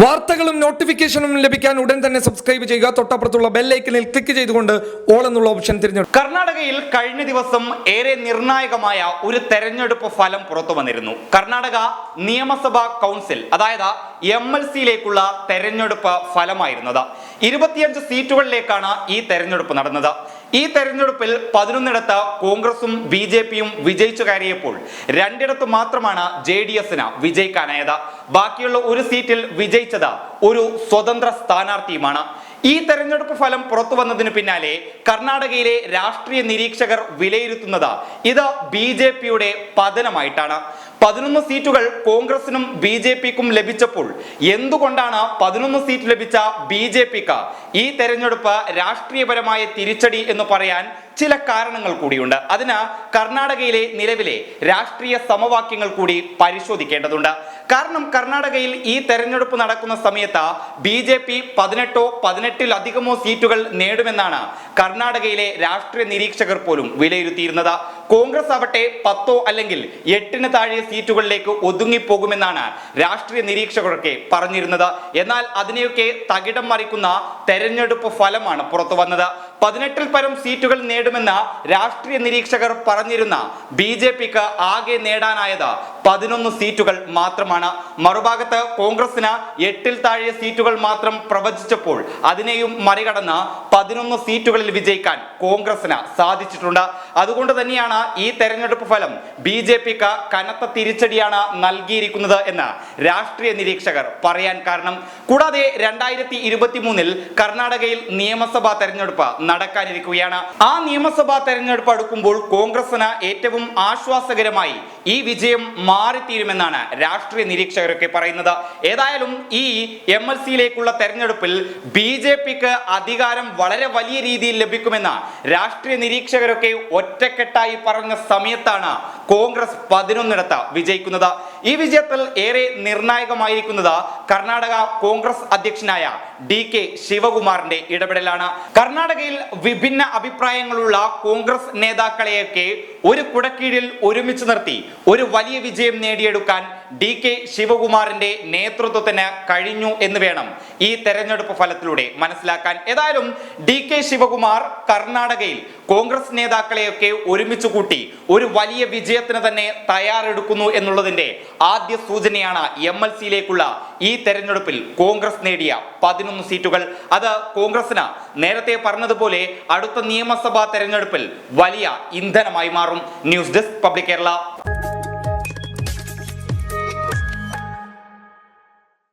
വാർത്തകളും നോട്ടിഫിക്കേഷനും ലഭിക്കാൻ ഉടൻ തന്നെ സബ്സ്ക്രൈബ് ചെയ്യുക. തൊട്ടപ്പുറത്തുള്ള ബെല്ലൈക്കനിൽ ക്ലിക്ക് ചെയ്തുകൊണ്ട് ഓൾ എന്നുള്ള ഓപ്ഷൻ തിരഞ്ഞെടുക്കും കർണാടകയിൽ കഴിഞ്ഞ ദിവസം ഏറെ നിർണായകമായ ഒരു തെരഞ്ഞെടുപ്പ് ഫലം പുറത്തു വന്നിരുന്നു. കർണാടക നിയമസഭാ കൗൺസിൽ അതായത് എം എൽ സിയിലേക്കുള്ള തെരഞ്ഞെടുപ്പ് ഫലമായിരുന്നത്. ഇരുപത്തിയഞ്ച് സീറ്റുകളിലേക്കാണ് ഈ തെരഞ്ഞെടുപ്പ് നടന്നത്. ഈ തെരഞ്ഞെടുപ്പിൽ പതിനൊന്നിടത്ത് കോൺഗ്രസും ബി ജെ പിയും വിജയിച്ചു കയറിയപ്പോൾ രണ്ടിടത്ത് മാത്രമാണ് ജെ ഡി എസിന് വിജയിക്കാനായത്. ബാക്കിയുള്ള ഒരു സീറ്റിൽ വിജയിച്ചത് ഒരു സ്വതന്ത്ര സ്ഥാനാർത്ഥിയുമാണ്. ഈ തെരഞ്ഞെടുപ്പ് ഫലം പുറത്തു വന്നതിന് പിന്നാലെ കർണാടകയിലെ രാഷ്ട്രീയ നിരീക്ഷകർ വിലയിരുത്തുന്നത് ഇത് ബി ജെ പിയുടെ പതനമായിട്ടാണ്. പതിനൊന്ന് സീറ്റുകൾ കോൺഗ്രസിനും ബി ജെ പിക്കും ലഭിച്ചപ്പോൾ എന്തുകൊണ്ടാണ് പതിനൊന്ന് സീറ്റ് ലഭിച്ച ബി ജെ പിക്ക് ഈ തെരഞ്ഞെടുപ്പ് രാഷ്ട്രീയപരമായ തിരിച്ചടി എന്ന് പറയാൻ ചില കാരണങ്ങൾ കൂടിയുണ്ട്. അതിന് കർണാടകയിലെ നിലവിലെ രാഷ്ട്രീയ സമവാക്യങ്ങൾ കൂടി പരിശോധിക്കേണ്ടതുണ്ട്. കാരണം കർണാടകയിൽ ഈ തെരഞ്ഞെടുപ്പ് നടക്കുന്ന സമയത്ത് ബി ജെ പി പതിനെട്ടോ പതിനെട്ടിലധികമോ സീറ്റുകൾ നേടുമെന്നാണ് കർണാടകയിലെ രാഷ്ട്രീയ നിരീക്ഷകർ പോലും വിലയിരുത്തിയിരുന്നത്. കോൺഗ്രസ് ആവട്ടെ പത്തോ അല്ലെങ്കിൽ എട്ടിന് താഴെ സീറ്റുകളിലേക്ക് ഒതുങ്ങിപ്പോകുമെന്നാണ് രാഷ്ട്രീയ നിരീക്ഷകരൊക്കെ പറഞ്ഞിരുന്നത്. എന്നാൽ അതിനെയൊക്കെ തകിടം മറിക്കുന്ന തെരഞ്ഞെടുപ്പ് ഫലമാണ് പുറത്തു വന്നത് പതിനെട്ടിൽ പരം സീറ്റുകൾ നേടുമെന്ന് രാഷ്ട്രീയ നിരീക്ഷകർ പറഞ്ഞിരുന്ന ബി ജെ പിക്ക് ആകെ നേടാനായത് പതിനൊന്ന് സീറ്റുകൾ മാത്രമാണ്. മറുഭാഗത്ത് കോൺഗ്രസിന് എട്ടിൽ താഴെ സീറ്റുകൾ മാത്രം പ്രവചിച്ചപ്പോൾ അതിനെയും മറികടന്ന് പതിനൊന്ന് സീറ്റുകളിൽ വിജയിക്കാൻ കോൺഗ്രസിന് സാധിച്ചിട്ടുണ്ട്. അതുകൊണ്ട് തന്നെയാണ് ഈ തെരഞ്ഞെടുപ്പ് ഫലം ബി ജെ പിക്ക് കനത്ത തിരിച്ചടിയാണ് നൽകിയിരിക്കുന്നത് എന്ന് രാഷ്ട്രീയ നിരീക്ഷകർ പറയാൻ കാരണം. കൂടാതെ രണ്ടായിരത്തി ഇരുപത്തി മൂന്നിൽ കർണാടകയിൽ നിയമസഭാ തെരഞ്ഞെടുപ്പ് നടക്കാനിരിക്കുകയാണ്. ആ നിയമസഭാ തെരഞ്ഞെടുപ്പ് അടുക്കുമ്പോൾ കോൺഗ്രസിന് ഏറ്റവും ആശ്വാസകരമായി ഈ വിജയം മാറിത്തീരുമെന്നാണ് രാഷ്ട്രീയ നിരീക്ഷകരൊക്കെ പറയുന്നത്. ഏതായാലും ഈ എം എൽ സിയിലേക്കുള്ള തെരഞ്ഞെടുപ്പിൽ ബി ജെ പിക്ക് അധികാരം വളരെ വലിയ രീതിയിൽ ലഭിക്കുമെന്ന് രാഷ്ട്രീയ നിരീക്ഷകരൊക്കെ ഒറ്റക്കെട്ടായി പറഞ്ഞ സമയത്താണ് കോൺഗ്രസ് പതിനൊന്നിടത്ത് വിജയിക്കുന്നത്. ഈ വിജയത്തിൽ ഏറെ നിർണായകമായിരിക്കുന്നത് കർണാടക കോൺഗ്രസ് അധ്യക്ഷനായ ഡി കെ ശിവകുമാറിന്റെ ഇടപെടലാണ്. കർണാടകയിൽ വിഭിന്ന അഭിപ്രായങ്ങളുള്ള കോൺഗ്രസ് നേതാക്കളെയൊക്കെ ഒരു കുടക്കീഴിൽ ഒരുമിച്ച് നിർത്തി ഒരു വലിയ വിജയം നേടിയെടുക്കാൻ ഡി കെ ശിവകുമാറിന്റെ നേതൃത്വത്തിന് കഴിഞ്ഞു എന്ന് വേണം ഈ തെരഞ്ഞെടുപ്പ് ഫലത്തിലൂടെ മനസ്സിലാക്കാൻ. ഏതായാലും ഡി കെ ശിവകുമാർ കർണാടകയിൽ കോൺഗ്രസ് നേതാക്കളെയൊക്കെ ഒരുമിച്ച് കൂട്ടി ഒരു വലിയ വിജയത്തിന് തന്നെ തയ്യാറെടുക്കുന്നു എന്നുള്ളതിന്റെ ആദ്യ സൂചനയാണ് എം എൽ സിയിലേക്കുള്ള ഈ തെരഞ്ഞെടുപ്പിൽ കോൺഗ്രസ് നേടിയ പതിനൊന്ന് സീറ്റുകൾ. അത് കോൺഗ്രസിന് നേരത്തെ പറഞ്ഞതുപോലെ അടുത്ത നിയമസഭാ തെരഞ്ഞെടുപ്പിൽ വലിയ ഇന്ധനമായി മാറും. News desk public Kerala.